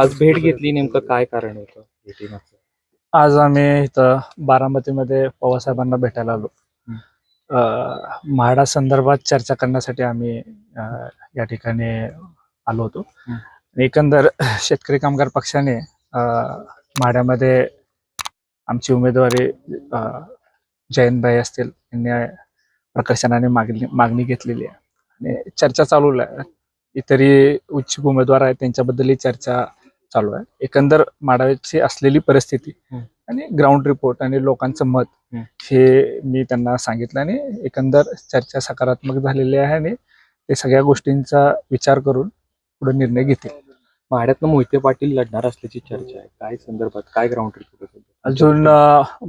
आज भेट घेतली नेमकं काय कारण होतं? भेटीमागचं आज आम्ही इथं बारामतीमध्ये पवारसाहेबांना भेटायला आलो. अं, म्हाडा संदर्भात चर्चा करण्यासाठी आम्ही अं, या ठिकाणी आलो होतो. एकंदर शेतकरी कामगार पक्षाने अं, म्हाड्यामध्ये आमची उमेदवारी अं, जयंतभाई असतील यांनी प्रकर्षणाने मागणी मागणी घेतलेली आहे. आणि चर्चा चालू आहे. इतरही इच्छुक उमेदवार आहेत त्यांच्याबद्दलही चर्चा चालू आहे. एकंदर माडाची असलेली परिस्थिती. आणि ग्राउंड रिपोर्ट आणि लोकांचं मत हं. मी त्यांना सांगितलं आणि एकंदर चर्चा सकारात्मक झालेली आहे आणि ते सगळ्या गोष्टींचा विचार करून पुढे निर्णय घेतील. माड्यातनं मोहिते पाटील लढणार असल्याची चर्चा आहे. काय संदर्भात काय ग्राउंड रिपोर्ट अजून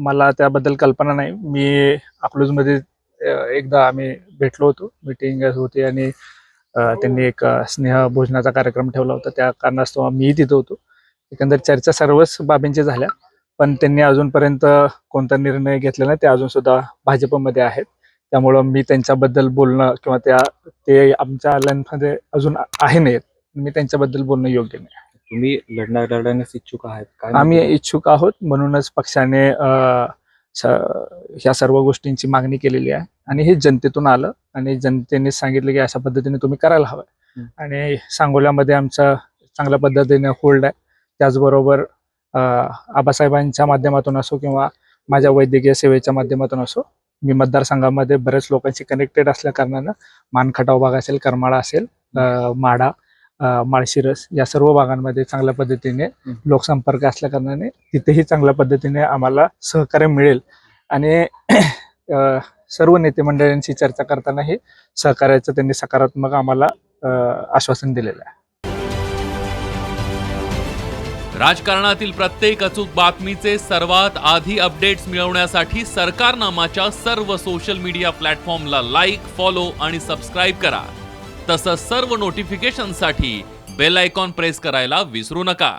मला त्याबद्दल कल्पना नाही. मी अकलूजमध्ये एकदा आम्ही भेटलो होतो मिटिंग होती आणि त्यांनी एक स्नेह भोजनाचा कार्यक्रम ठेवला होता. त्या कारणास्तव मीही तिथं होतो. एकंदर चर्चा सर्वच बाबींची झाल्या पण त्यांनी अजूनपर्यंत कोणता निर्णय घेतला नाही ते अजून सुद्धा भाजपमध्ये आहेत. त्यामुळं मी त्यांच्याबद्दल बोलणं किंवा त्या ते आमच्या लाईनमध्ये अजून आहे नाहीत. मी त्यांच्याबद्दल बोलणं योग्य नाही. तुम्ही लढणार लढण्यास इच्छुक आहात आम्ही? इच्छुक आहोत. म्हणूनच पक्षाने ह्या सर्व गोष्टींची मागणी केलेली आहे. आणि हे जनतेतून आलं आणि जनतेने सांगितलं की अशा पद्धतीने तुम्ही करायला हवं. आणि सांगोल्यामध्ये आमचा चांगल्या पद्धतीने होल्ड आहे. त्याचबरोबर आबासाहेबांच्या माध्यमातून असो किंवा माझ्या वैद्यकीय सेवेच्या माध्यमातून असो मी मतदारसंघामध्ये बऱ्याच लोकांशी कनेक्टेड असल्या कारणानं मानखटाव भाग असेल करमाळा असेल माडा माळशिरस या सर्व भागांमध्ये चांगल्या पद्धतीने लोकसंपर्क असल्या कारणाने तिथेही चांगल्या पद्धतीने आम्हाला सहकार्य मिळेल. आणि सर्व नेते मंडळींशी चर्चा करताना हे सहकार्याचं त्यांनी सकारात्मक आम्हाला आश्वासन दिलेलं आहे. राजकारणातील प्रत्येक अचूक बातमीचे सर्वात आधी अपडेट्स मिळवण्यासाठी सरकारनामाच्या सर्व सोशल मीडिया प्लॅटफॉर्मला लाईक फॉलो आणि सबस्क्राईब करा. तसंच सर्व नोटिफिकेशनसाठी बेल आयकॉन प्रेस करायला विसरू नका.